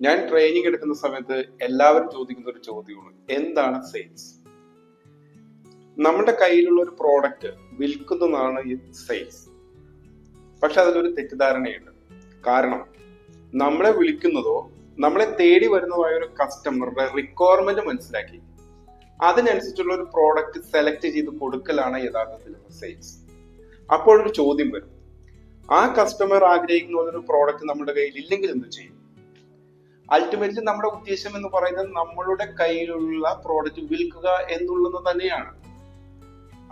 ഞാൻ ട്രെയിനിങ് എടുക്കുന്ന സമയത്ത് എല്ലാവരും ചോദിക്കുന്ന ഒരു ചോദ്യമാണ് എന്താണ് സെയിൽസ് നമ്മുടെ കയ്യിലുള്ള ഒരു പ്രോഡക്റ്റ് വിൽക്കുന്നതാണ് ഈ സെയിൽസ് പക്ഷെ അതിലൊരു തെറ്റിദ്ധാരണയുണ്ട്. കാരണം നമ്മളെ വിളിക്കുന്നതോ നമ്മളെ തേടി വരുന്നതായ ഒരു കസ്റ്റമറുടെ റിക്വയർമെന്റ് മനസ്സിലാക്കി അതിനനുസരിച്ചുള്ള ഒരു പ്രോഡക്റ്റ് സെലക്ട് ചെയ്ത് കൊടുക്കലാണ് യഥാർത്ഥത്തിൽ സെയിൽസ് അപ്പോഴൊരു ചോദ്യം വരും. ആ കസ്റ്റമർ ആഗ്രഹിക്കുന്ന ഒരു പ്രോഡക്റ്റ് നമ്മുടെ കയ്യിൽ ഇല്ലെങ്കിൽ എന്ത് ചെയ്യും? അൾട്ടിമേറ്റ്ലി നമ്മുടെ ഉദ്ദേശം എന്ന് പറയുന്നത് നമ്മളുടെ കയ്യിലുള്ള പ്രോഡക്റ്റ് വിൽക്കുക എന്നുള്ളത് തന്നെയാണ്.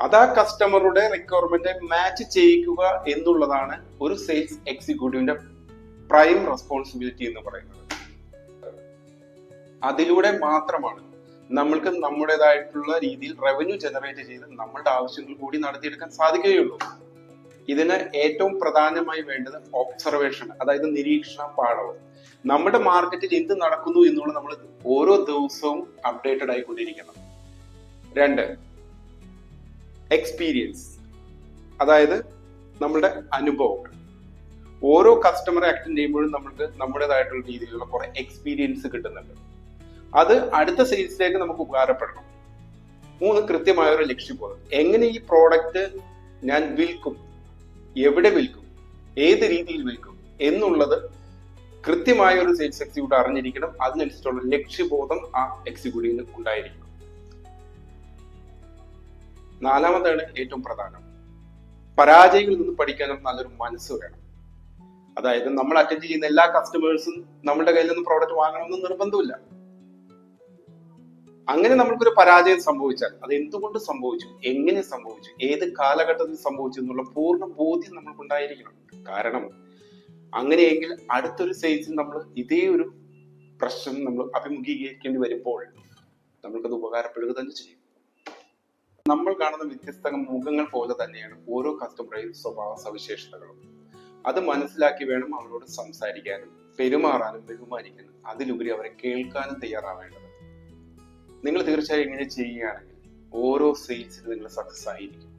അത് ആ കസ്റ്റമറുടെ റിക്വയർമെന്റ് മാച്ച് ചെയ്യിക്കുക എന്നുള്ളതാണ് ഒരു സെയിൽസ് എക്സിക്യൂട്ടീവിന്റെ പ്രൈം റെസ്പോൺസിബിലിറ്റി എന്ന് പറയുന്നത്. അതിലൂടെ മാത്രമാണ് നമ്മൾക്ക് നമ്മുടേതായിട്ടുള്ള രീതിയിൽ റവന്യൂ ജനറേറ്റ് ചെയ്ത് നമ്മളുടെ ആവശ്യങ്ങൾ കൂടി നടത്തിയെടുക്കാൻ സാധിക്കുകയുള്ളൂ. ഇതിന് ഏറ്റവും പ്രധാനമായി വേണ്ടത് ഒബ്സർവേഷൻ അതായത് നിരീക്ഷണ പാഠവും. നമ്മുടെ മാർക്കറ്റിൽ എന്ത് നടക്കുന്നു എന്നുള്ളത് നമ്മൾ ഓരോ ദിവസവും അപ്ഡേറ്റഡ് ആയിക്കൊണ്ടിരിക്കണം രണ്ട് എക്സ്പീരിയൻസ് അതായത് നമ്മുടെ അനുഭവങ്ങൾ. ഓരോ കസ്റ്റമറെ അറ്റൻഡ് ചെയ്യുമ്പോഴും നമുക്ക് നമ്മുടേതായിട്ടുള്ള രീതിയിലുള്ള കുറെ എക്സ്പീരിയൻസ് കിട്ടുന്നുണ്ട്. അത് അടുത്ത സെയിൽസിലേക്ക് നമുക്ക് ഉപകാരപ്പെടണം. മൂന്ന് കൃത്യമായ ഒരു ലക്ഷ്യബോധം എങ്ങനെ ഈ പ്രോഡക്റ്റ് ഞാൻ വിൽക്കും? എവിടെ വിൽക്കും? ഏത് രീതിയിൽ വിൽക്കും? എന്നുള്ളത് കൃത്യമായ ഒരു സെയിൽസ് എക്സിക്യൂട്ടീവ് അറിഞ്ഞിരിക്കണം. അതിനനുസരിച്ചുള്ള ലക്ഷ്യബോധം ആ എക്സിക്യൂട്ടീവിന് ഉണ്ടായിരിക്കണം. നാലാമതാണ് ഏറ്റവും പ്രധാനം. പരാജയങ്ങളിൽ നിന്ന് പഠിക്കാൻ നല്ലൊരു മനസ്സ് വേണം. അതായത് നമ്മൾ അറ്റൻഡ് ചെയ്യുന്ന എല്ലാ കസ്റ്റമേഴ്സും നമ്മുടെ കയ്യിൽ നിന്ന് പ്രോഡക്റ്റ് വാങ്ങണമെന്ന് നിർബന്ധമില്ല. അങ്ങനെ നമ്മൾക്കൊരു പരാജയം സംഭവിച്ചാൽ അത് എന്തുകൊണ്ട് സംഭവിച്ചു? എങ്ങനെ സംഭവിച്ചു? ഏത് കാലഘട്ടത്തിൽ സംഭവിച്ചു എന്നുള്ള പൂർണ ബോധ്യം നമ്മൾക്കുണ്ടായിരിക്കണം. കാരണം അങ്ങനെയെങ്കിൽ അടുത്തൊരു സ്റ്റേജിൽ നമ്മൾ ഇതേ ഒരു പ്രശ്നം നമ്മൾ അഭിമുഖീകരിക്കേണ്ടി വരുമ്പോൾ നമ്മൾക്കത് ഉപകാരപ്പെടുക തന്നെ ചെയ്യും. നമ്മൾ കാണുന്ന വ്യത്യസ്ത മുഖങ്ങൾ പോലെ തന്നെയാണ് ഓരോ കസ്റ്റമറേയും സ്വഭാവ സവിശേഷതകളും. അത് മനസ്സിലാക്കി വേണം അവരോട് സംസാരിക്കാനും പെരുമാറാനും ബഹുമാനിക്കാനും. അതിലുപരി അവരെ കേൾക്കാനും തയ്യാറാവേണ്ടത്. നിങ്ങൾ തീർച്ചയായും ഇങ്ങനെ ചെയ്യുകയാണെങ്കിൽ ഓരോ സെയിൽസിലും നിങ്ങൾ സക്സസ് ആയിരിക്കും.